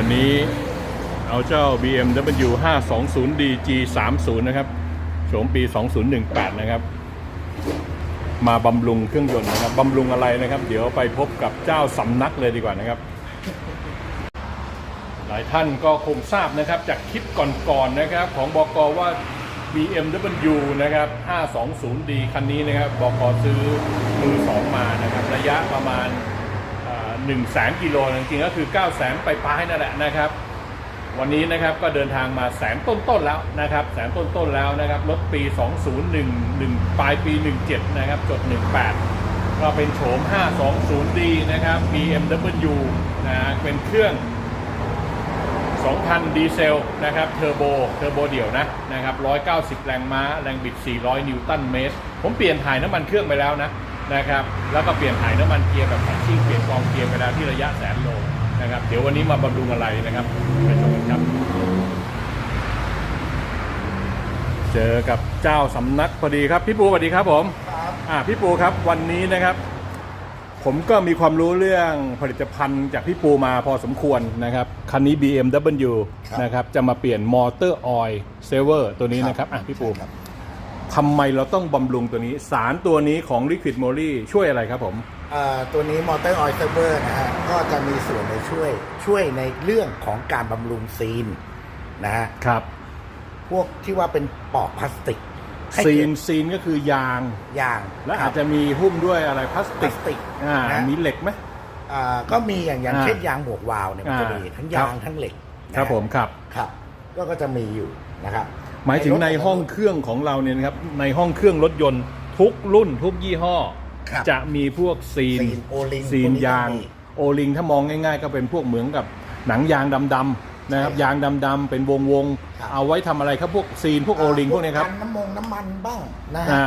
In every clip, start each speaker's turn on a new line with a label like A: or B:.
A: วันนี้เอาเจ้า BMW 520D G30 นะครับโฉมปี 2018 นะครับ มาบำรุงเครื่องยนต์นะครับบำรุงอะไรนะครับ เดี๋ยวไปพบกับเจ้าสำนักเลยดีกว่านะครับ หลายท่านก็คงทราบนะครับจากคลิปก่อนๆนะครับ ของบกว่า BMW นะครับ 520D คันนี้นะครับบกซื้อมือสองมานะครับ ระยะประมาณ 1 0 0 0 0แสนกิโลจริงๆก็คือ9 0 0 0 0ไปปลายนั่นแหละนะครับ วันนี้นะครับก็เดินทางมาแสนต้นๆแล้วนะครับแสนต้นๆแล้วนะครับรถปี 2011 ปลายปี 17 นะครับจด 18 ก็เป็นโฉม 520D นะครับ BMW นะเป็นเครื่อง 2,000 ดีเซลนะครับเทอร์โบเทอร์โบเดี่ยวนะนะครับ190 แรงม้า แรงบิด 400 นิวตันเมตร ผมเปลี่ยนถ่ายน้ำมันเครื่องไปแล้วนะ นะครับ แล้วก็เปลี่ยนถ่ายน้ำมันเกียร์แบบแท็กซี่เปลี่ยนกองเกียร์ไปแล้วที่ระยะแสนโลนะครับ เดี๋ยววันนี้มาบำรุงอะไรนะครับไปชมกันครับ เจอกับเจ้าสำนักพอดีครับพี่ปูสวัสดีครับผม
B: ครับ
A: อ่าพี่ปูครับวันนี้นะครับ ผมก็มีความรู้เรื่องผลิตภัณฑ์จากพี่ปูมาพอสมควรนะครับคันนี้ BMW
B: ครับ
A: นะครับจะมาเปลี่ยนมอเตอร์ออยล์เซเวอร์ตัวนี้นะครับอะพี่ปู
B: ใช่ครับ
A: ทำไมเราต้องบำรุงตัวนี้ สารตัวนี้ของ Liquid m o l y ช่วยอะไรครับผม
B: เอ่อตัวนี้มอเตอร์ออยล์เซเวอร์นะฮะก็จะมีส่วนในช่วยช่วยในเรื่องของการบำรุงซีนนะฮะ
A: ครับ
B: พวกที่ว่าเป็นปอกพลาสติกให้
A: ซี
B: เก็
A: น
B: บ
A: ซีนก็คือยาง
B: ยาง
A: และอาจจะมีหุ้มด้วยอะไรพลาส
B: พ
A: ติ
B: ลากสติก
A: อ่า
B: นะ
A: มีเหล็กไหม
B: อ่าก็มีอย่างอย่าง
A: อ่า
B: เช่นยางหมวกวาล์วเนี่ยมันจะ
A: อ่า
B: มีทั้ง
A: ครั
B: ยา
A: บ
B: งทั้งเหล็กนะฮะ
A: ครับผมครับ
B: ครับ ก็ก็จะมีอยู่นะครับ
A: หมายถึงในห้องเครื่องของเราเนี่ยนะครับในห้องเครื่องรถยนต์ทุกรุ่นทุกยี่ห้อ
B: ครับ
A: จะมีพวกซีน
B: ซีนโอลิง
A: ซีน
B: พวก
A: ยาง
B: ก็มี
A: โอลิงถ้ามองง่ายๆ ก็เป็นพวกเหมือนกับหนังยางดำๆนะครับ
B: ใช่ครับ
A: ยางดำๆเป็นวงวงๆ
B: ครับ
A: เอาไว้ทำอะไรครับพวกซีนพวกโอลิงพวกเนี้ยครับ
B: กันน้ำมงน้ำมันบ้างนะฮะ
A: อ่า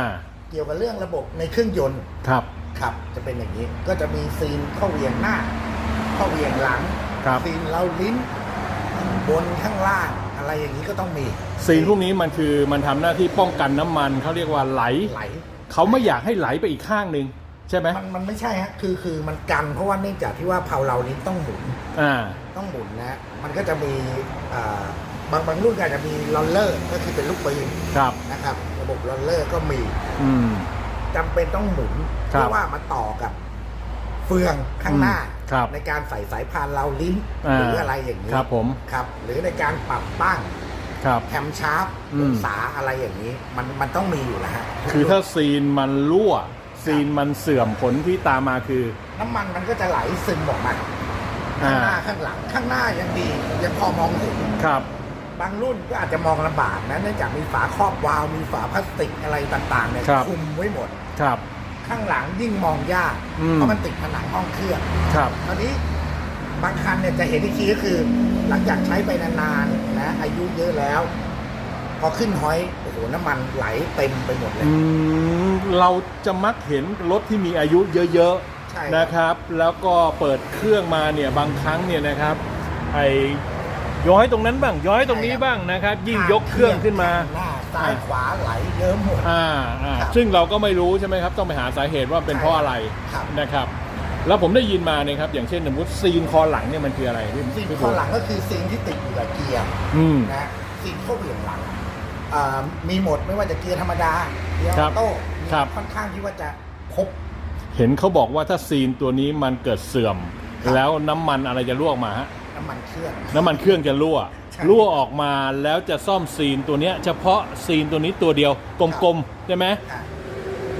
B: เกี่ยวกับเรื่องระบบในเครื่องยนต์
A: ครับ
B: ครับ จะเป็นอย่างนี้ ก็จะมีซีนเข้าเวียงหน้า เข้าเวียงหลัง
A: ครับ
B: ซีนเราลิ้น บนข้างล่างอะไรอย่างนี้ก็ต้องมี
A: ซีนพวกนี้มันคือมันทำหน้าที่ป้องกันน้ำมันเขาเรียกว่าไหล
B: ไหล
A: เขาไม่อยากให้ไหลไปอีกข้างหนึ่งใช่ไหม
B: มันมันไม่ใช่ฮะคือคือมันกันเพราะว่าเนื่องจากที่ว่าเพาเราลิ้นต้องหมุน
A: อ่า
B: ต้องหมุนนะฮะมันก็จะมีอ่าบางบางรุ่นก็อาจจะมีลอนเลอร์ก็คือเป็นลูกปืน
A: ครับ
B: นะครับ ระบบลอนเลอร์ก็มี
A: อืม
B: จำเป็นต้องหมุน
A: ครับ
B: เพราะว่ามาต่อกับเฟืองข้างหน้า
A: อืม ครับ
B: ในการใส่สายพานเราลิ้น
A: อ่า
B: หรืออะไรอย่างนี้
A: ครับผม
B: ครับ หรือในการปรับตั้ง
A: ครับ
B: แคมชาร์ป
A: อืม
B: องศาอะไรอย่างนี้ มันมันต้องมีอยู่แล้วฮะ
A: คือถ้าซีนมันรั่ว ซีนมันเสื่อมผลที่ตามมาคือ
B: น้ำมันมันก็จะไหลซึมออกมา
A: อ่า
B: ข้างหน้าข้างหลังข้างหน้ายังดียังพอมองเห็น
A: ครับ
B: บางรุ่นก็อาจจะมองลำบากนะเนื่องจากมีฝาครอบวาล์วมีฝาพลาสติกอะไรต่างๆเนี่ย
A: ครับ
B: คุมไว้หมด
A: ครับ
B: ข้างหลังยิ่งมองยาก
A: อืม
B: เพราะมันติดผนังห้องเครื่อง
A: ครับ
B: ตอนนี้บางคันเนี่ยจะเห็นอีกทีก็คือ หลังจากใช้ไปนานๆนะอายุเยอะแล้ว พอขึ้นหอยโอ้โหน้ำมันไหลเต็มไปหมดเลย
A: อืม เราจะมักเห็นรถที่มีอายุเยอะ
B: ใช่
A: ๆนะครับ แล้วก็เปิดเครื่องมาเนี่ยบางครั้งเนี่ยนะครับ ไอ้ย้อยตรงนั้นบ้างย้อยตรงนี้บ้างนะครับ ยิ่งยกเครื่องขึ้นมา
B: หน้า ซ้ายขวาไหลเยิ้มหมด
A: อ่าอ่า
B: ครับ
A: ซึ่งเราก็ไม่รู้ใช่ไหมครับต้องไปหาสาเหตุว่าเป็นเพราะอะไร
B: ครับ
A: นะครับ แล้วผมได้ยินมาเนี่ยครับอย่างเช่นสมมติซีนคอหลังเนี่ยมันคืออะไรพี่
B: ซีน
A: พี่
B: ข้างหลังก็คือซีนที่ติดอยู่กับเกียร์
A: อืม
B: นะซีนเข้าเบี่ยงหลังอ่ามีหมดไม่ว่าจะเกียร์ธรรมดาเกียร์
A: ค
B: อ
A: รั
B: อบโต้
A: ครับ
B: ค่อนข้างที่ว่าจะครบ
A: เห็นเขาบอกว่าถ้าซีนตัวนี้มันเกิดเสื่อม
B: ครับ
A: แล้วน้ำมันอะไรจะรั่วออกมาฮะ
B: น้ำมันเครื่อง
A: น้ำมันเครื่องจะรั่ว
B: ใช่
A: รั่วออกมาแล้วจะซ่อมซีนตัวเนี้ย เฉพาะซีนตัวนี้ตัวเดียวกลมๆใช่ไหม
B: อะ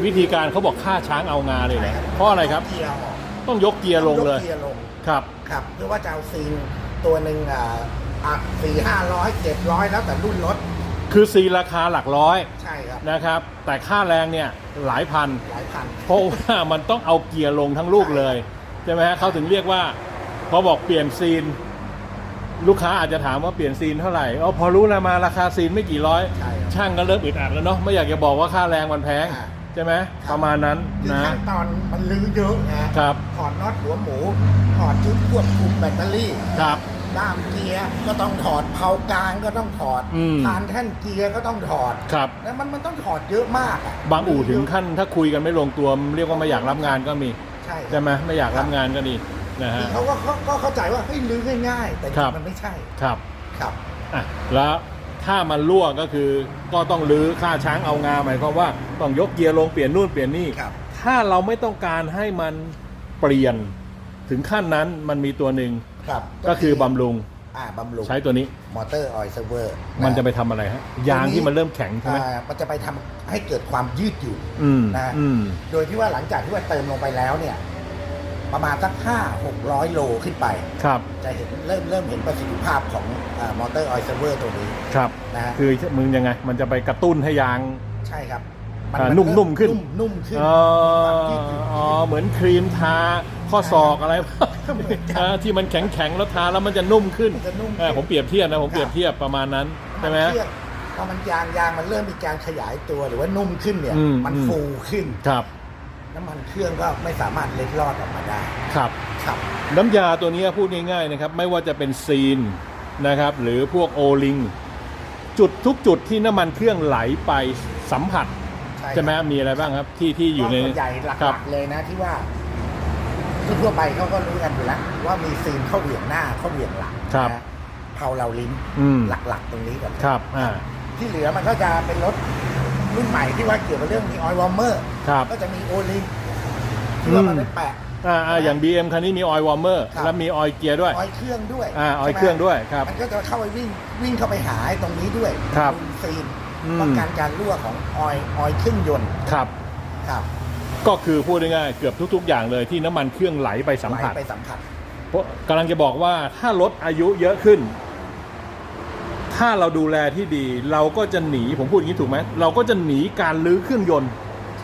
A: วิธีการเขาบอกฆ่าช้างเอางาเลยนะเพราะอะไรครับ
B: เกียร์ออก
A: ต้องยกเกียร์ลงเลย
B: กเกียร์ลง
A: ครับ
B: ครับหรือว่าจะเอาซีนตัวหนึ่งอ่าอะสี่ห้าร้อยเจ็ดร้อยแล้วแต่รุ่นรถ
A: คือซีนราคาหลักร้อย
B: ใช่ครับ
A: นะครับ แต่ค่าแรงเนี่ยหลายพัน
B: หลายพัน
A: เพราะว่ามันต้องเอาเกียร์ลงทั้งลูกเลย ใช่ไหมฮะเขาถึงเรียกว่าพอบอกเปลี่ยนซีน ลูกค้าอาจจะถามว่าเปลี่ยนซีนเท่าไหร่อ๋อพอรู้แล้วมาราคาซีนไม่กี่ร้อย
B: ใช่ครับ
A: ช่างก็เริ่มอึดอัดแล้วเนาะไม่อยากจะบอกว่าค่าแรงมันแพง
B: อ่า
A: ใช่ไหม
B: ครับ
A: ประมาณนั้น
B: คือ
A: นะ
B: ขั้นตอนมันลื้อเยอะนะครับ ถอดน็อตหัวหมูถอดชุดควบคุมแบตเตอรี่
A: ครับ
B: ด้ามเกียร์ก็ต้องถอดเผากลางก็ต้องถอด
A: อืม
B: ฐานแท่นเกียร์ก็ต้องถอด
A: ครับ
B: แล้วมันมันต้องถอดเยอะมากอะ
A: บางอู่ถึงขั้นถ้าคุยกันไม่ลงตัวเรียกว่าไม่อยากรับงานก็มี
B: ใช่ครับ
A: ใช่ไหมไม่อยากรับงานก็ดี นะฮะ
B: เขาก็เขาก็เข้าใจว่าเฮ้ยลื้อง่ายๆ แต่จ
A: ครั
B: ริ
A: บ
B: งๆมันไม่ใช่
A: ครับ
B: ครับ
A: อะแล้วถ้ามันรั่วก็คือก็ต้องรื้อค่าช้างเอางาหมายความว่าต้องยกเกียร์ลงเปลี่ยนนู่นเปลี่ยนนี่
B: ครับ
A: ถ้าเราไม่ต้องการให้มันเปลี่ยนถึงขั้นนั้นมันมีตัวหนึ่ง
B: ครับ
A: ก็คือบำรุง
B: อ่าบำรุง
A: ใช้ตัวนี้
B: มอเตอร์ออยล์เซเวอร์
A: มันจะไปทำอะไรฮะยางที่มันเริ่มแข็งใช่ไหม
B: มันจะไปทำให้เกิดความยืดหยุ่น
A: อืม
B: นะ
A: อืม
B: โดยที่ว่าหลังจากที่ว่าเติมลงไปแล้วเนี่ย ประมาณสักห้าหกร้อยโลขึ้นไป
A: ครับ
B: จะเห็นเริ่มเริ่มเห็นประสิทธิภาพของมอเตอร์ออยล์เซเวอร์ตัวนี้
A: ครับ
B: นะฮะ
A: คือมึงยังไง มันจะไปกระตุ้นให้ยาง
B: ใช่ครับ
A: อ่านุ่มๆขึ้น
B: นุ่มนุ่มขึ้น
A: เอ่ออ๋อ เหมือนครีมทาข้อศอกอะไร
B: เหมือนกัน
A: เออที่มันแข็งๆแล้วทาแล้วมันจะนุ่มขึ้น
B: มันจะนุ่มขึ้น
A: เออผมเปรียบเทียบนะ ผม
B: ครับ
A: เปรียบเทียบประมาณนั้น ใช่ไหม
B: นเชื่อมพอมันยางยางมันเริ่มมีการขยายตัวหรือว่านุ่มขึ้นเนี่ย
A: อืม
B: มัน
A: อืม
B: ฟูขึ้น
A: ครับ
B: น้ำมันเครื่องก็ไม่สามารถเล็ดลอดออกมาได้
A: ครับ
B: ครับ
A: น้ำยาตัวนี้พูดง่ายๆนะครับ ไม่ว่าจะเป็นซีนนะครับ หรือพวกโอลิง จุดทุกจุดที่น้ำมันเครื่องไหลไปสัมผัส
B: ใช่
A: ใช่ไหม
B: ครับ
A: มีอะไรบ้างครับ ที่ที่อยู่ใน
B: ส่วนใหญ่ห
A: ครั
B: ลั
A: บ
B: กๆเลยนะที่ว่าทั่วๆไปเขาก็รู้กันอยู่แล้วว่ามีซีนเข้าเหวี่ยงหน้าเข้าเหวี่ยงหลัง
A: ครับ
B: นะเผาเราลิ้น
A: อืม
B: หลักๆตรงนี้ก่อน
A: ครับอ่า
B: ที่เหลือมันก็จะเป็นรถ รุ่นใหม่ที่ว่าเกี่ยวกับเรื่องมีออยล์วอร์เมอร์
A: ครับ
B: ก็จะมีโอลิงที่ว่ามัน
A: อืม
B: ไปแปะ
A: อ่าอ่าอย่าง BM คันนี้มีออยล์วอร์เมอร์
B: ครับ
A: แล้วมีออยล์เกียร์ด้วย
B: ออยล์เครื่องด้วย
A: อ่าออยล์
B: ใช่ไหม
A: เครื่องด้วยครับ
B: มันก็จะเข้าไปวิ่งวิ่งเข้าไปหาไอ้ตรงนี้ด้วย
A: ครับ
B: ดูซีน
A: อืม
B: ป้องกันการรั่วของออยล์ออยล์เครื่องยนต์
A: ครับ
B: ครับ
A: ก็คือพูดง่ายๆเกือบทุก ๆ อย่างเลยที่น้ำมันเครื่องไหลไปสัมผัส
B: ไหลไปสัมผัส
A: เพราะกำลังจะบอกว่าถ้ารถอายุเยอะขึ้น ถ้าเราดูแลที่ดี เราก็จะหนีผมพูดอย่างนี้ถูกไหมเราก็จะหนีการลื้อเครื่องยนต์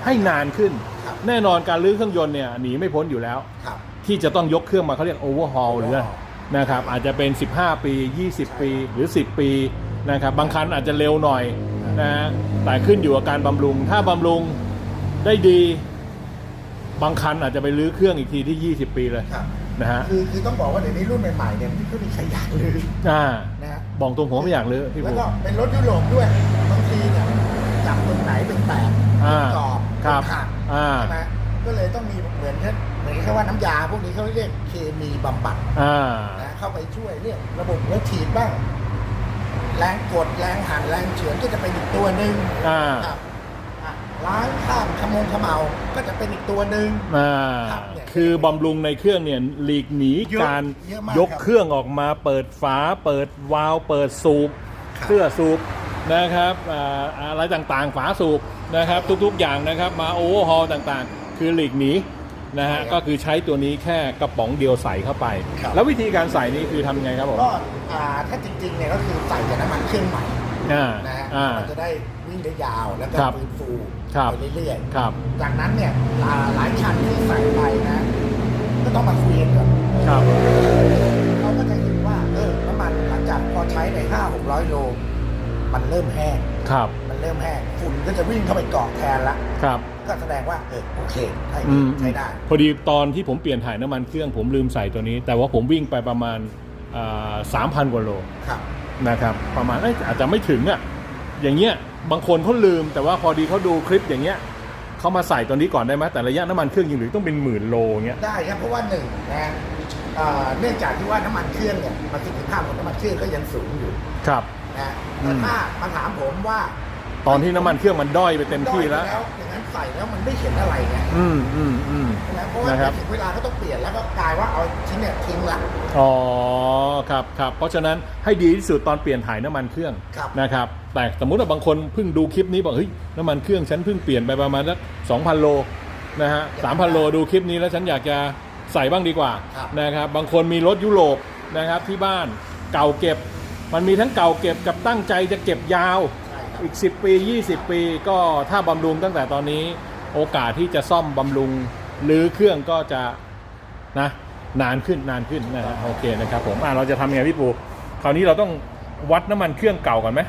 A: ให้นานขึ้น
B: ครับ
A: แน่นอนการลื้อเครื่องยนต์เนี่ยหนีไม่พ้นอยู่แล้ว
B: ครับ
A: ที่จะต้องยกเครื่องมาเขาเรียกโอเวอร์ฮอลหรืออะไร
B: overhaul
A: นะครับอาจจะเป็น 15 ปี 20 ปีหรือ 10 ปีนะครับบางคันอาจจะเร็วหน่อยนะฮะแต่ขึ้นอยู่กับการบำรุง ถ้าบำรุงได้ดี บางคันอาจจะไปลื้อเครื่องอีกทีที่ 20 ปีเลย
B: ครับ
A: นะฮะ
B: คือคือต้องบอกว่าเดี๋ยวนี้รุ่นใหม่ๆเนี่ยไม่ค่อยมีใครอยากลืม
A: อ่า
B: นะฮะ
A: บอกตรงผมไม่อยากลื้อพี่
B: แล้ว
A: ภู
B: ก็เป็นรถยุโรปด้วยบางทีเนี่ยจับตรงไหนเป็นแตก
A: อ่า
B: กรอบ
A: ครับ
B: เป็นหัก
A: อ่า
B: ใช่ไหมก็เลยต้องมีเหมือนแค่เหมือนแค่ว่าน้ำยาพวกนี้เขาเรียกเคมีบำบัด
A: อ่า
B: นะเข้าไปช่วยเรื่องระบบหัวฉีดบ้าง แรงกดแรงหันแรงเฉือนก็จะเป็นอีกตัวหนึ่ง
A: อ่า
B: ครับอะล้างข้ามขมงขมเมาก็จะเป็นอีกตัวหนึ่ง
A: อ่า
B: ครับเนี่ย
A: คือบำรุงในเครื่องเนี่ยหลีกหนี
B: เยอะ
A: การ
B: เยอะมาก
A: ยก
B: ครับ
A: เครื่องออกมาเปิดฝา เปิดวาล์วเปิดสูบ
B: ครับ
A: เพื่อสูบนะครับอ่าอะไรต่างๆ ฝาสูบนะครับ ทุกๆอย่างนะครับมาโอเวอร์ฮอลต่างๆ คือหลีกหนีนะฮะ
B: ใช่ครับ
A: ก็คือใช้ตัวนี้แค่กระป๋องเดียวใส่เข้าไป
B: ครับ
A: แล้ววิธีการใส่นี่คือทำไงครับผม
B: ก็อ่าถ้าจริงๆเนี่ยก็คือใส่แต่น้ำมันเครื่องใหม่
A: อ่า
B: นะฮะ
A: อ่า
B: มันจะได้ วิ่งได้ยาว แล้วก็
A: ครับ
B: ฟื้นฟู
A: ครับ
B: ไปเรื่อย
A: ครับ
B: ๆ จากนั้นเนี่ยอ่าหลายคันที่ใส่ไปนะ ก็ต้องมาคุยกันก่อน
A: ครับ
B: เราก็จะเห็นว่าเออน้ำมันหลังจากพอใช้ในห้าหกร้อยโล มันเริ่มแห้ง
A: ครับ
B: มันเริ่มแห้งฝุ่นก็จะวิ่งเข้าไปเกาะแทนละ
A: ครับ
B: ก็แสดงว่าเออโอเคใช้
A: อืม
B: ใช้ได้
A: พอดีตอนที่ผมเปลี่ยนถ่ายน้ำมันเครื่องผมลืมใส่ตัวนี้ แต่ว่าผมวิ่งไปประมาณสามพันกว่าโล
B: ครับ
A: นะครับ ประมาณเอ้ยอาจจะไม่ถึงอะ อย่างเงี้ย บางคนเขาลืม แต่ว่าพอดีเขาดูคลิปอย่างเงี้ยเขามาใส่ตัวนี้ก่อนได้ไหมแต่ระยะน้ำมันเครื่องยังเหลือต้องเป็นหมื่นโลเงี้ย
B: ได้ครับเพราะว่าหนึ่งนะเอ่อเนื่องจากที่ว่าน้ำมันเครื่องเนี่ยประสิทธิภาพของน้ำมันเครื่องก็ยังสูงอยู่
A: ครับ
B: นะ
A: อื
B: แต่
A: ม
B: ถ้ามาถามผมว่า
A: ตอนที่น้ำมันเครื่องมันด้อยไปเต็มที่แล้ว
B: ด้อยไปอย่างนั้น ใส่แล้วมันไม่เห็นอะไรไง
A: อืมอืมอืม
B: ใช่ไหมเพราะว่า
A: นะครับ
B: ถึงเวลาก็ต้องเปลี่ยนแล้วก็กลายว่าเอาชิ้นเนี่ยทิ้งละ
A: อ๋อครับครับเพราะฉะนั้นให้ดีที่สุดตอนเปลี่ยนถ่ายน้ำมันเครื่อง
B: ครับ
A: นะครับ แต่สมมุติว่าบางคนเพิ่งดูคลิปนี้บอกเฮ้ยน้ำมันเครื่องฉันเพิ่งเปลี่ยนไปประมาณสักสองพันโลนะฮะสามพันโลดูคลิปนี้แล้วฉันอยากจะใส่บ้างดีกว่า
B: ครับ
A: นะครับบางคนมีรถยุโรปนะครับที่บ้านเก่าเก็บ มันมีทั้งเก่าเก็บกับตั้งใจจะเก็บยาว
B: ใช่ครับ
A: อีก 10 ปี 20 ปีก็ถ้าบำรุงตั้งแต่ตอนนี้โอกาสที่จะซ่อมบำรุงหรือเครื่องก็จะนะนานขึ้นนานขึ้นนะฮะโอเคนะครับผมอะเราจะทำยังไงพี่ปูคราวนี้เราต้องวัดน้ำมันเครื่องเก่าก่อนไหม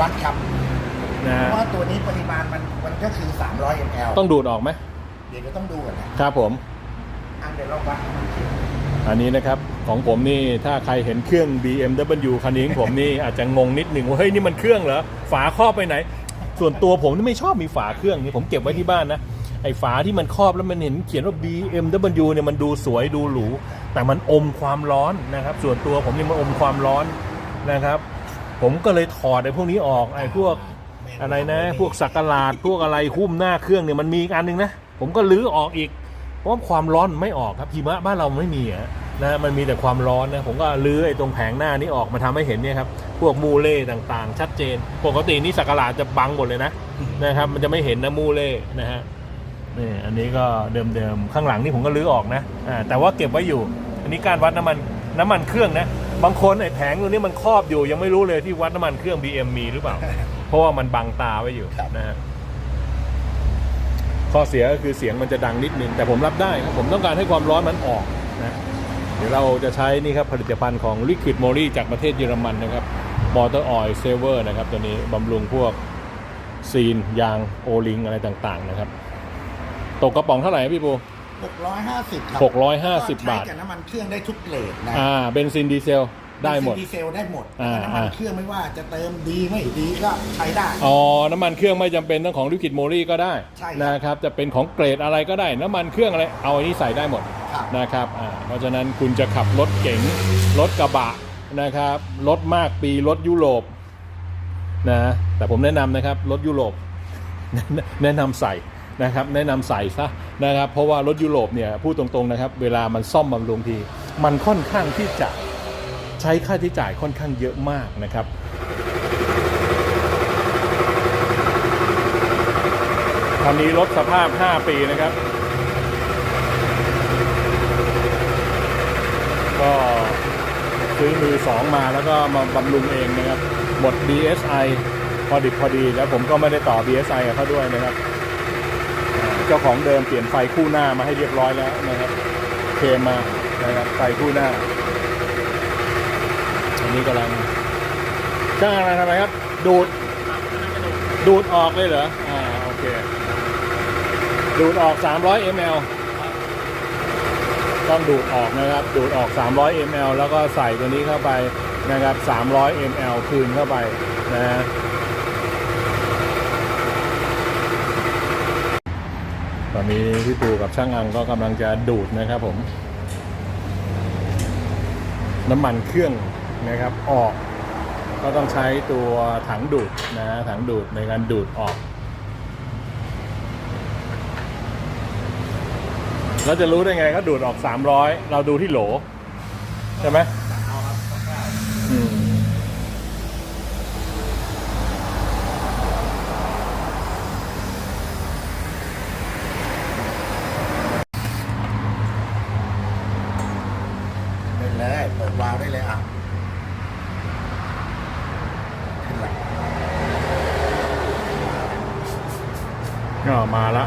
B: วัดครับ
A: นะ
B: เพ
A: ฮะ
B: ราะว่าตัวนี้ปริมาณมันมันก็คือ 300 ml
A: ต้องดูดออกไหม
B: เดี๋ยวเราต้องดูกันนะครับ
A: ผม
B: อันเดี๋ยวเราวัดน้ำมันเครื่อง
A: อันนี้นะครับ ของผมนี่ถ้าใครเห็นเครื่อง BMW คันนี้ของผมนี่อาจจะงงนิดหนึ่งว่าเฮ้ยนี่มันเครื่องเหรอฝาครอบไปไหน ส่วนตัวผมนี่ไม่ชอบมีฝาเครื่องนี่ผมเก็บไว้ที่บ้านนะไอ้ฝาที่มันครอบแล้วมันเห็นเขียนว่า BMW เนี่ยมันดูสวยดูหรูแต่มันอมความร้อนนะครับ ส่วนตัวผมนี่มันอมความร้อนนะครับ ผมก็เลยถอดไอ้พวกนี้ออกไอ้พวกอะไรนะ พวกสักหลาดพวกอะไรหุ้มหน้าเครื่องเนี่ยมันมีอีกอันหนึงนะผมก็ลื้อออกอีกเพราะความร้อนมันไม่ออกครับหิมะบ้านเราไม่มีอะ นะมันมีแต่ความร้อนนะผมก็ลื้อไอ้ตรงแผงหน้านี้ออกมาทำให้เห็นเนี่ยครับพวกมูเล่ต่างๆ ชัดเจน ปกตินี่สักกะหลาดจะบังหมดเลยนะนะครับมันจะไม่เห็นนะมูเล่นะฮะนี่อันนี้ก็เดิมๆข้างหลังนี่ผมก็ลื้อออกนะอ่าแต่ว่าเก็บไว้อยู่ อันนี้การวัดน้ำมันน้ำมันเครื่องนะบางคนไอ้แผงตรงนี้มันครอบอยู่ ยังไม่รู้เลยที่วัดน้ำมันเครื่อง BM มีหรือเปล่า เพราะว่ามันบังตาไว้อยู่
B: ครับ
A: นะฮะข้อเสียก็คือเสียงมันจะดังนิดนึงแต่ผมรับได้ครับผมต้องการให้ความร้อนมันออกนะ เดี๋ยวเราจะใช้นี่ครับผลิตภัณฑ์ของ Liquid m o r i จากประเทศเยอรมันนะครับ Motor Oil Saver นะครับตัวนี้บำรุงพวกซีน ยางโอลิงอะไรต่างๆนะครับ ตกกระป๋องเท่าไหร่ครับพี่ปู
B: 650 ครับ
A: 650 บาท
B: ก็ใช้กับน้ำมันเครื่องได้ทุกเกรดนะ
A: อ่าเบนซินดีเซล ได้หมด
B: ดีเซลได้หมด
A: อ่า
B: แล้วก็น้ำมัน
A: อ่า
B: เครื่องไม่ว่าจะเติมดีไม่ดีก็ใช้ได้
A: อ๋อ น้ำมันเครื่องไม่จำเป็นต้องของ Liquid m o r i ก็ได้
B: ใช่ครับ
A: นะครับ จะเป็นของเกรดอะไรก็ได้ น้ำมันเครื่องอะไร เอาอันนี้ใส่ได้หมด
B: ครับ
A: นะครับอ่าเพราะฉะนั้นคุณจะขับรถเก๋ง รถกระบะนะครับ รถมากปี รถยุโรปนะ แต่ผมแนะนำนะครับ รถยุโรป แนะแนะนำใส่นะครับ แนะนำใส่ซะนะครับ เพราะว่ารถยุโรปเนี่ยพูดตรงๆนะครับ เวลามันซ่อมบำรุงที มันค่อนข้างที่จะใช้ค่าใช้จ่ายค่อนข้างเยอะมากนะครับคันนี้รถสภาพ 5 ปีนะครับ ก็ซื้อมือสองมาแล้วก็มาบำรุงเองนะครับ หมด BSI พอดิบพอดี แล้วผมก็ไม่ได้ต่อ BSI กับเขาด้วยนะครับ เจ้าของเดิมเปลี่ยนไฟคู่หน้ามาให้เรียบร้อยแล้วนะครับ เคมานะครับไฟคู่หน้า อันนี้กำลังช่างอะไรทำไมครับ ดูด ดูดออกเลยเหรอ อ่า โอเค ดูดออก 300 ml ต้องดูดออกนะครับ ดูดออก 300 ml แล้วก็ใส่ตัวนี้เข้าไปนะครับ 300 ml คืนเข้าไปนะฮะตอนนี้พี่ปูกับช่างอังก็กำลังจะดูดนะครับผม น้ำมันเครื่อง นะครับออก ก็ต้องใช้ตัวถังดูดนะถังดูดในการดูดออก เราจะรู้ได้ไงก็ดูดออก 300 เราดูที่โหล ใช่ไหมอืม
B: ได้เลยเปิดวาล์วได้เลยอะขึ้นละ
A: ก็มาละ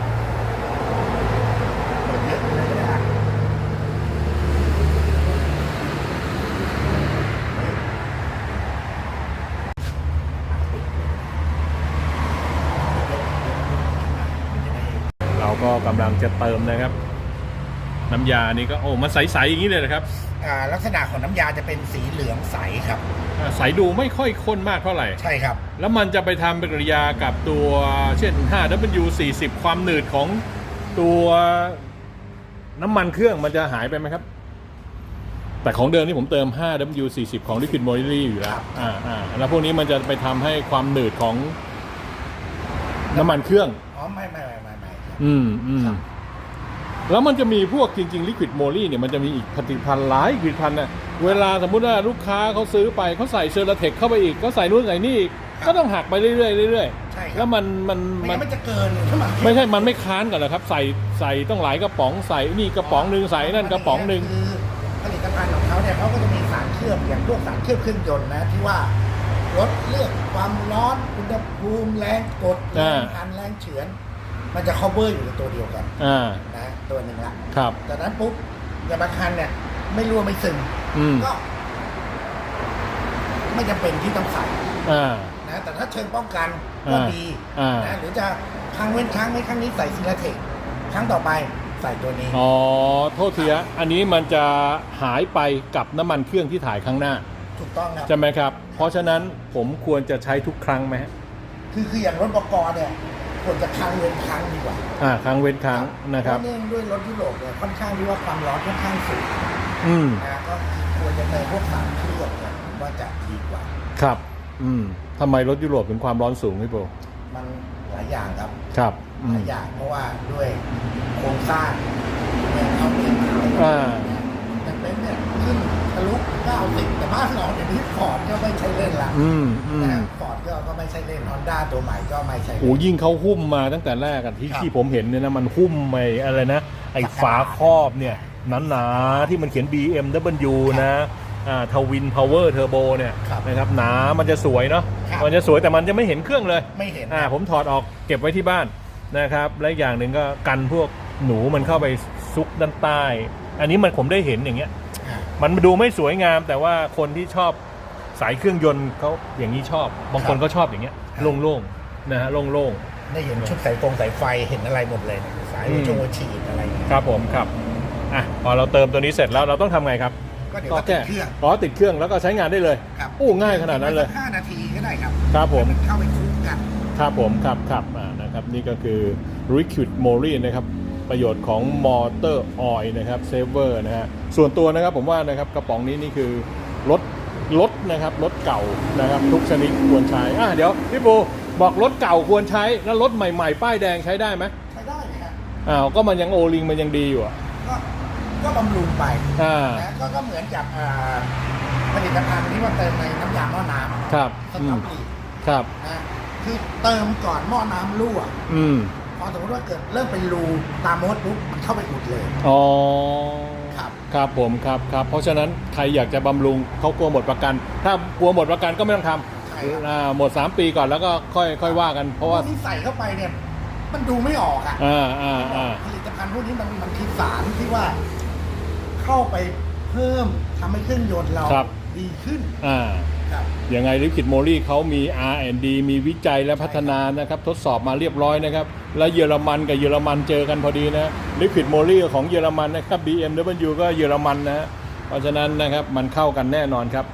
B: เรา
A: ก็กำลังจะเติมนะครับ น้ำยานี่ก็โอ้มันใสๆอย่างนี้เลยนะครับ
B: อ่าลักษณะของน้ำยาจะเป็นสีเหลืองใสครับ
A: อ่าใสดูไม่ค่อยข้นมากเท่าไหร่
B: ใช่ครับ
A: แล้วมันจะไปทำปฏิกิริยากับตัวเช่น 5W40 ความหนืดของตัวน้ำมันเครื่องมันจะหายไปไหมครับ แต่ของเดิมนี่ผมเติม 5W40 ของ Liquid m o r i อยู่แล้วอ่าอ่าแล้วพวกนี้มันจะไปทำให้ความหนืดของน้ำมันเครื่อง
B: อ๋อไม่ไม่ไม่ไม่ไม่ครับ
A: อืมอืม
B: ครับ
A: แล้วมันจะมีพวกจริงๆ Liquid m o r i เนี่ยมันจะมีอีกผลิตภัณฑ์หลายผลิตภัณฑ์นะ เวลาสมมุติว่าลูกค้าเขาซื้อไปเขาใส่เซอร์เทคเข้าไปอีกเขาใส่นู่นใส่นี่อีกก็ต้องหักไปเรื่อยๆเรื่อยๆ
B: ใช่ค
A: แล้
B: รับ
A: วมันมัน
B: ไม่
A: มั
B: งั้
A: น
B: นมันจะเกินใช่ไหม
A: ไม่ใช่มันไม่ค้านกันเหรอครับ ใส่ใส่ต้องหลายกระป๋องใส่นี่กระป๋องหนึ่งใส่นั่นกระป๋องหนึ่ง
B: คือผลิตภัณฑ์ของเขาเนี่ยเขาก็จะมีสารเคลือบอย่างพวกสารเคลือบเครื่องยนต์นะที่ว่าลดเลือกความร้อนอุณหภูมิแรงกดแรงพันแรงเฉือน มันจะ cover อยู่ในตัวเดียวกัน
A: อ่า
B: นะตัวหนึ่งละ
A: ครับ
B: จากนั้นปุ๊บอย่างบางคันเนี่ย ไม่รั่วไม่ซึม
A: อืม
B: ก็ไม่จำเป็นที่ต้องใส่
A: อ่า
B: นะแต่ถ้าเชิงป้องกันก็
A: อ่า
B: ดี
A: อ่า
B: นะหรือจะครั้งเว้นครั้งไม่ครั้งนี้ใส่ซิลาเทคครั้งต่อไปใส่ตัวนี้
A: อ๋อ โทษทีฮะอันนี้มันจะหายไปกับน้ำมันเครื่องที่ถ่ายข้างหน้า
B: ถูกต้องครับ
A: ใช่ไหมครับ เพราะฉะนั้นผมควรจะใช้ทุกครั้งไหมฮะ
B: คือคืออย่างรถบกเนี่ยควรจะค้างเว้นค้างดีกว่า
A: อ่า ครั้งเว้นครั้งนะครับ
B: เพาเนื่องด้วยรถยุโรปเนี่ยค่อนข้างที่ว่าความร้อนค่อนข้างสูง
A: อืม
B: นะก็ควรจะเติมพวกสารเคลือบเนี่ยผมว่าจะดีกว่า
A: ครับ อืมทำไมรถยุโรปถึงความร้อนสูงพี่โบ
B: มันหลายอย่างครับ
A: ครับอื
B: ห
A: ม
B: ลายอย่างเพราะว่าด้วยโครงสร้างเนี่ยเขาเองเขา
A: อ่า
B: แต่เป็นเนี่ยขึ้นทะลุ90แต่บ้านเราเดี๋ยวนี้ฟอร์ดก็ไม่ใช่เล่นละ
A: อืมอืม
B: นะฟอร์ดก็ก็ไม่ใช่เล่นฮอนด้าตัวใหม่ก็ไม่ใช่
A: โอ้
B: เล่น
A: ยิ่งเขาหุ้มมาตั้งแต่แรกอะที่
B: ครับ
A: ที่ผมเห็นเนี่ยนะมันหุ้มไปอะไรนะไอ้ฝาครอบเนี่ย หนาๆที่มันเขียน BMW นะอ่าทวินพาวเวอร์เทอร์โบเนี่ย
B: ครับ
A: นะครับหนามันจะสวยเนาะ
B: ครับ
A: มันจะสวยแต่มันจะไม่เห็นเครื่องเลย
B: ไม่เห็น
A: อ่าผมถอดออกเก็บไว้ที่บ้านนะครับ และอีกอย่างหนึ่งก็กันพวกหนูมันเข้าไปซุกด้านใต้ อันนี้มันผมได้เห็นอย่างเงี้ย
B: อ่า
A: มันดูไม่สวยงาม แต่ว่าคนที่ชอบสายเครื่องยนต์เขาอย่างนี้ชอบ บางคนก็ชอบอย่างเงี้ยโล่งๆนะฮะโล่ง
B: ได้เห็นชุดสายฟงสายไฟเห็นอะไรหมดเลยนะสาย
A: อืม
B: ชงวฉีดอะไรอย่างเงี้ย
A: ๆครับผมครับ อะพอเราเติมตัวนี้เสร็จแล้วเราต้องทำไงครับ
B: ก็เดี๋ยวก็ติดเครื่อง
A: อ๋อติดเครื่องแล้วก็ใช้งานได้เลย
B: ครับ
A: โอ้ง่ายขนาดนั้นเลย
B: ห้านาทีก็ได้ครับ
A: ครับผม
B: เข้าไปคลุกกัน
A: ครับผมครับครับอ่านะครับนี่ก็คือ liquid m o r i นะครับประโยชน์ของ motor oil นะครับเซเวอร์นะฮะส่วนตัวนะครับผมว่านะครับกระป๋องนี้นี่คือรถรถนะครับรถเก่านะครับทุกชนิดควรใช้อะเดี๋ยวพี่ปูบอกรถเก่าควรใช้แล้วรถใหม่ๆ ป้ายแดงใช้ได้ไหม
B: ใช้ได้นะครับ
A: อ้าวก็มันยังโอลิงมันยังดีอยู่อะ
B: ก็ก็บำรุงไป
A: อ่า
B: นะก็ก็เหมือนกับอ่าผลิตภัณฑ์ที่ว่าเติมในน้ำยาหม้อน้ำ
A: ครับ
B: ส
A: อื
B: ต็อ
A: ม
B: ปลีก
A: ครับ
B: นะคือเติมก่อนหม้อน้ำรั่ว
A: อืม
B: พอสมมติว่าเกิดเริ่มเป็นรูตามมดปุ๊บมันเข้าไปอุดเลย
A: อ๋อ
B: ครับ
A: ครับผมครับครับ เพราะฉะนั้นใครอยากจะบำรุงเขากลัวหมดประกัน ถ้ากลัวหมดประกันก็ไม่ต้องท
B: ใช่ครับำ
A: อ่าหมด 3 ปีก่อนแล้วก็ค่อยค่อยว่ากัน เพราะว่า
B: ที่ใส่เข้าไปเนี่ย มันดูไม่ออกอะ
A: อ่าอ่าอ่า
B: ผลิ ตภัณฑ์พวกนี้มันมันคือสารที่ว่าเข้าไปเพิ่มทำให้เครื่องยนต์เราดีขึ้น
A: อ่า
B: ครับ
A: ยังไงลิขิตโมลี่เขามี R&D มีวิจัยและพัฒนานะครับ ทดสอบมาเรียบร้อยนะครับ และเยอรมันกับเยอรมันเจอกันพอดีนะลิขิตโมลี่ของเยอรมันนะครับ BMW ก็เยอรมันนะฮะเพราะฉะนั้นนะครับมันเข้ากันแน่นอนครับ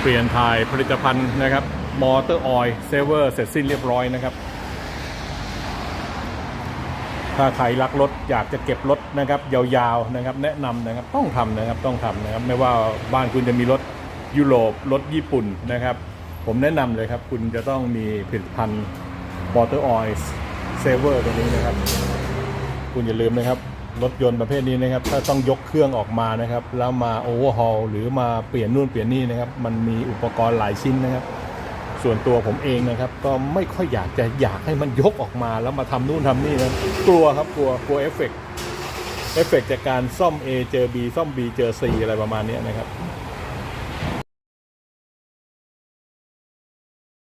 A: เปลี่ยนถ่ายผลิตภัณฑ์นะครับมอเตอร์ออยล์เซเวอร์เสร็จสิ้นเรียบร้อยนะครับ ถ้าใครรักรถอยากจะเก็บรถนะครับยาวๆนะครับแนะนำนะครับต้องทำนะครับต้องทำนะครับไม่ว่าบ้านคุณจะมีรถยุโรปรถญี่ปุ่นนะครับ ผมแนะนำเลยครับ คุณจะต้องมีผลิตภัณฑ์ Water Oil Saver ตัวนี้นะครับ คุณอย่าลืมนะครับรถยนต์ประเภทนี้นะครับ ถ้าต้องยกเครื่องออกมานะครับ แล้วมาโอเวอร์ฮอลหรือมาเปลี่ยนนู่นเปลี่ยนนี่นะครับ มันมีอุปกรณ์หลายชิ้นนะครับ ส่วนตัวผมเองนะครับ ก็ไม่ค่อยอยากจะอยากให้มันยกออกมาแล้วมาทำนู่นทำนี่นะกลัวครับกลัวกลัวเอฟเฟกต์เอฟเฟกต์จากการซ่อม A เจอ B ซ่อม B เจอ C อะไรประมาณนี้นะครับ